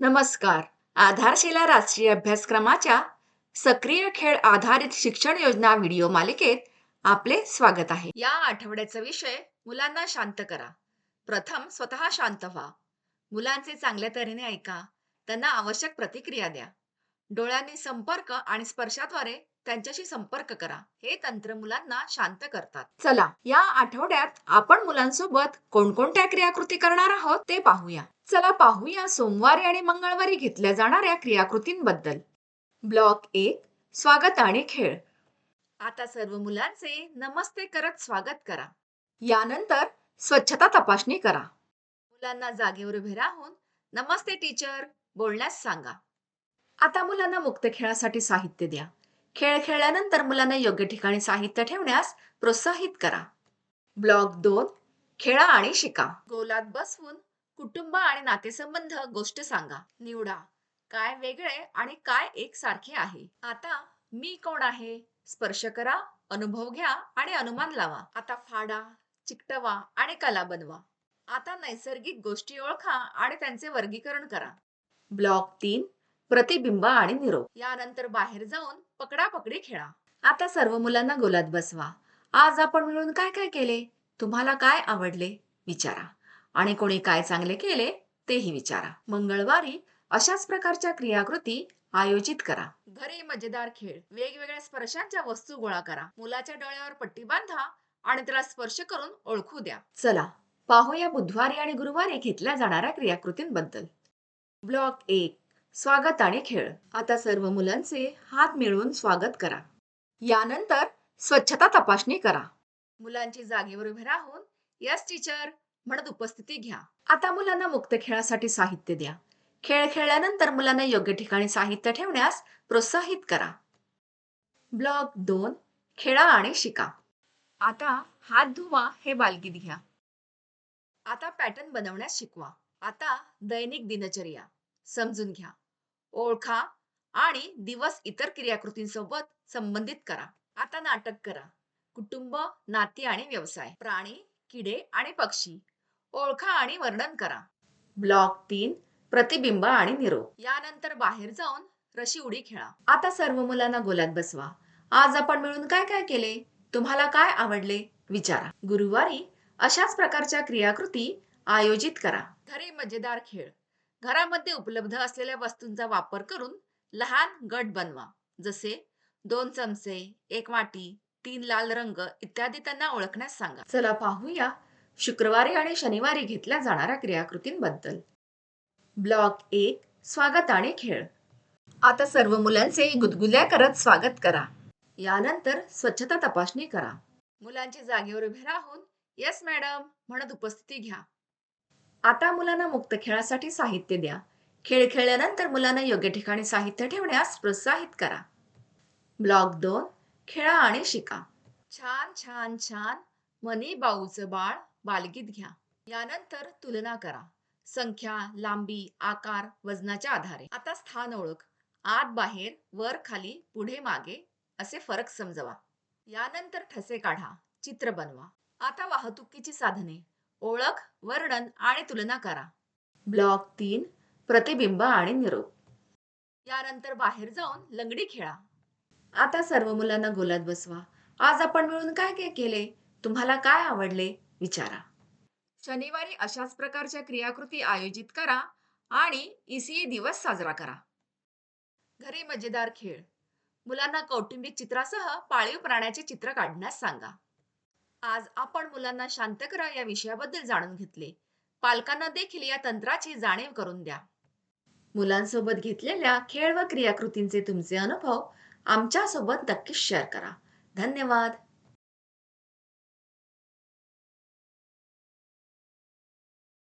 नमस्कार. आधारशिला राष्ट्रीय अभ्यासक्रमाच्या सक्रिय खेळ आधारित शिक्षण योजना व्हिडिओ मालिकेत आपले स्वागत आहे. या आठवड्याचा विषय मुलांना शांत करा. प्रथम स्वतः शांत व्हा. मुलांचे चांगल्या तऱ्हेने ऐका. त्यांना आवश्यक प्रतिक्रिया द्या. डोळ्यांनी संपर्क आणि स्पर्शाद्वारे त्यांच्याशी संपर्क करा. हे तंत्र मुलांना शांत करतात. चला या आठवड्यात आपण मुलांसोबत कोणकोणत्या क्रियाकृती करणार आहोत ते पाहूया. चला पाहूया सोमवारी आणि मंगळवारी घेतल्या जाणाऱ्या क्रियाकृतींबद्दल. ब्लॉक एक स्वागत आणि खेळ. आता सर्व मुलांचे नमस्ते करत स्वागत करा. यानंतर स्वच्छता तपासणी करा. मुलांना जागेवर उभे राहून नमस्ते टीचर बोलण्यास सांगा. आता मुलांना मुक्त खेळासाठी साहित्य द्या. खेळ खेळल्यानंतर मुलांना योग्य ठिकाणी साहित्य ठेवण्यास प्रोत्साहित करा. ब्लॉक दोन खेळा आणि शिका. गोलात बसवून कुटुंब आणि नातेसंबंध गोष्ट सांगा. निवडा. काय वेगळे आणि काय एकसारखे आहे? आता मी कोण आहे? स्पर्श करा अनुभव घ्या आणि अनुमान लावा. आता फाडा चिकटवा आणि कला बनवा. आता नैसर्गिक गोष्टी ओळखा आणि त्यांचे वर्गीकरण करा. ब्लॉक तीन प्रतिबिंब आणि निरोप. यानंतर बाहेर जाऊन पकडापकडी खेळा. आता सर्व मुलांना गोलात बसवा. आज आपण मिळून काय काय केले? तुम्हाला काय आवडले? विचारा. आणि कोणी काय चांगले केले तेही विचारा. मंगळवारी अशाच प्रकारच्या क्रियाकृती आयोजित करा. घरी मजेदार खेळ. वेगवेगळ्या स्पर्शांच्या वस्तू गोळा करा. मुलाच्या डोळ्यावर पट्टी बांधा आणि त्याला स्पर्श करून ओळखू द्या. चला पाहूया बुधवारी आणि गुरुवारी घेतल्या जाणाऱ्या क्रियाकृतींबद्दल. ब्लॉक एक स्वागत आणि खेळ. आता सर्व मुलांचे हात मिळवून स्वागत करा. यानंतर स्वच्छता तपासणी करा. मुलांची जागेवर उभे राहून यस टीचर. म्हणत उपस्थिती घ्या. आता मुलांना मुक्त खेळासाठी साहित्य द्या. खेळ खेळल्यानंतर मुलांना योग्य ठिकाणी साहित्य ठेवण्यास प्रोत्साहित करा. ब्लॉक दोन खेळा आणि शिका. आता हात धुवा हे बालगीत घ्या. आता पॅटर्न बनवण्यास शिकवा. आता दैनिक दिनचर्या. समजून घ्या. ओळखा आणि दिवस इतर क्रियाकृतींसोबत संबंधित करा. आता नाटक करा. कुटुंब नाती आणि व्यवसाय. प्राणी किडे आणि पक्षी. ओळखा आणि वर्णन करा. ब्लॉक तीन प्रतिबिंब आणि निरोप. यानंतर बाहेर जाऊन रशी उडी खेळा. आता सर्व मुलांना गोलात बसवा. आज आपण मिळून काय काय केले? तुम्हाला काय आवडले? विचारा. गुरुवारी अशाच प्रकारच्या क्रियाकृती आयोजित करा. घरी मजेदार खेळ. घरामध्ये उपलब्ध असलेल्या वस्तूंचा वापर करून लहान गट बनवा. जसे दोन चमचे एक वाटी तीन लाल रंग इत्यादी त्यांना ओळखण्यास सांगा. चला पाहूया शुक्रवारी आणि शनिवारी घेतल्या जाणाऱ्या क्रियाकृतींबद्दल. ब्लॉक एक स्वागत आणि खेळ. आता सर्व मुलांचे गुदगुल्या करत स्वागत करा. यानंतर स्वच्छता तपासणी करा. मुलांची जागेवर उभे राहून येस मॅडम म्हणत उपस्थिती घ्या. आता मुलांना मुक्त खेळासाठी साहित्य द्या. खेळ खेळल्यानंतर मुलांना योग्य ठिकाणी साहित्य ठेवण्यास प्रोत्साहित करा. ब्लॉक दोन खेळा आणि शिका. छान छान छान. मनी बाऊचं बाळ. बालगीत घ्या. यानंतर तुलना करा. संख्या लांबी आकार वजनाच्या आधारे. आता स्थान ओळख. आत बाहेर वर खाली पुढे मागे असे फरक समजवा. यानंतर ठसे काढा. चित्र बनवा. आता वाहतुकीची साधने. ओळख वर्णन आणि तुलना करा. ब्लॉक तीन प्रतिबिंब आणि निरोप. यानंतर बाहेर जाऊन लंगडी खेळा. आता सर्व मुलांना गोलात बसवा. आज आपण मिळून काय काय केले? तुम्हाला काय आवडले? विचारा. शनिवारी अशाच प्रकारच्या क्रियाकृती आयोजित करा आणि ईसीए दिवस साजरा करा. घरी मजेदार खेळ. मुलांना कौटुंबिक चित्रासह पाळीव प्राण्याचे चित्र काढण्यास सांगा. आज आपण मुलांना शांत करा या विषयाबद्दल जाणून घेतले. पालकांना देखील या तंत्राची जाणीव करून द्या. मुलांसोबत घेतलेल्या खेळ व क्रियाकृतींचे तुमचे अनुभव आमच्यासोबत नक्कीच शेअर करा. धन्यवाद.